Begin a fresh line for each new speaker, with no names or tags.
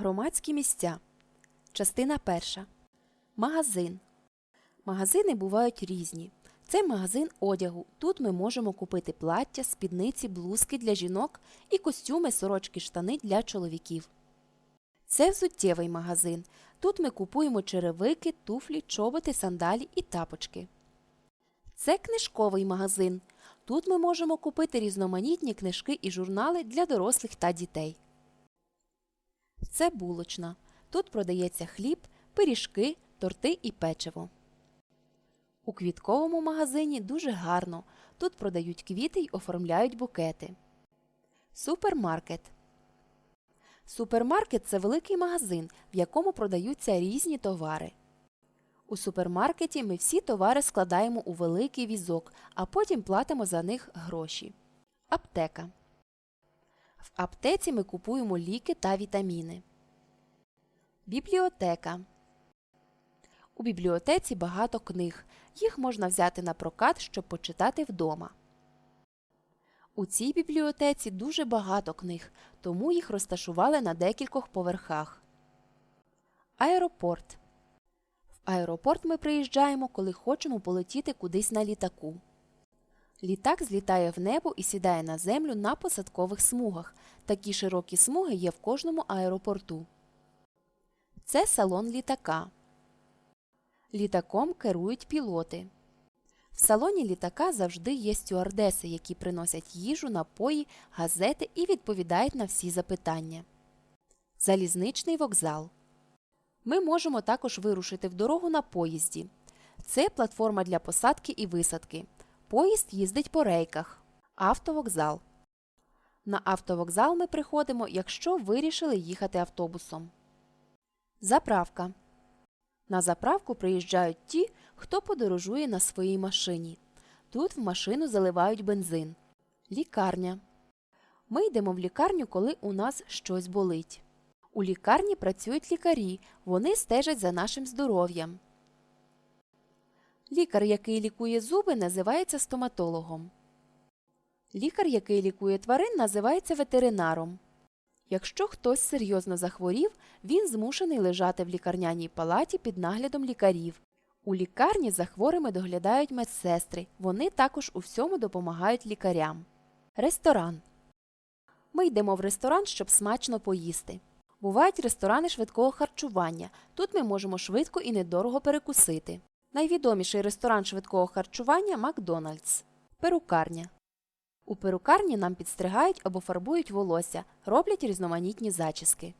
Громадські місця. Частина перша. Магазин. Магазини бувають різні. Це магазин одягу. Тут ми можемо купити плаття, спідниці, блузки для жінок і костюми, сорочки, штани для чоловіків. Це взуттєвий магазин. Тут ми купуємо черевики, туфлі, чоботи, сандалі і тапочки. Це книжковий магазин. Тут ми можемо купити різноманітні книжки і журнали для дорослих та дітей. Це булочна. Тут продається хліб, пиріжки, торти і печиво. У квітковому магазині дуже гарно. Тут продають квіти й оформляють букети. Супермаркет. Супермаркет це великий магазин, в якому продаються різні товари. У супермаркеті ми всі товари складаємо у великий візок, а потім платимо за них гроші. Аптека. В аптеці ми купуємо ліки та вітаміни. Бібліотека. У бібліотеці багато книг. Їх можна взяти на прокат, щоб почитати вдома. У цій бібліотеці дуже багато книг, тому їх розташували на декількох поверхах. Аеропорт. В аеропорт ми приїжджаємо, коли хочемо полетіти кудись на літаку. Літак злітає в небо і сідає на землю на посадкових смугах. Такі широкі смуги є в кожному аеропорту. Це салон літака. Літаком керують пілоти. В салоні літака завжди є стюардеси, які приносять їжу, напої, газети і відповідають на всі запитання. Залізничний вокзал. Ми можемо також вирушити в дорогу на поїзді. Це платформа для посадки і висадки. Поїзд їздить по рейках. Автовокзал. На автовокзал ми приходимо, якщо вирішили їхати автобусом. Заправка. На заправку приїжджають ті, хто подорожує на своїй машині. Тут в машину заливають бензин. Лікарня. Ми йдемо в лікарню, коли у нас щось болить. У лікарні працюють лікарі, вони стежать за нашим здоров'ям. Лікар, який лікує зуби, називається стоматологом. Лікар, який лікує тварин, називається ветеринаром. Якщо хтось серйозно захворів, він змушений лежати в лікарняній палаті під наглядом лікарів. У лікарні за хворими доглядають медсестри. Вони також у всьому допомагають лікарям. Ресторан. Ми йдемо в ресторан, щоб смачно поїсти. Бувають ресторани швидкого харчування. Тут ми можемо швидко і недорого перекусити. Найвідоміший ресторан швидкого харчування Макдональдс. Перукарня. У перукарні нам підстригають або фарбують волосся, роблять різноманітні зачіски.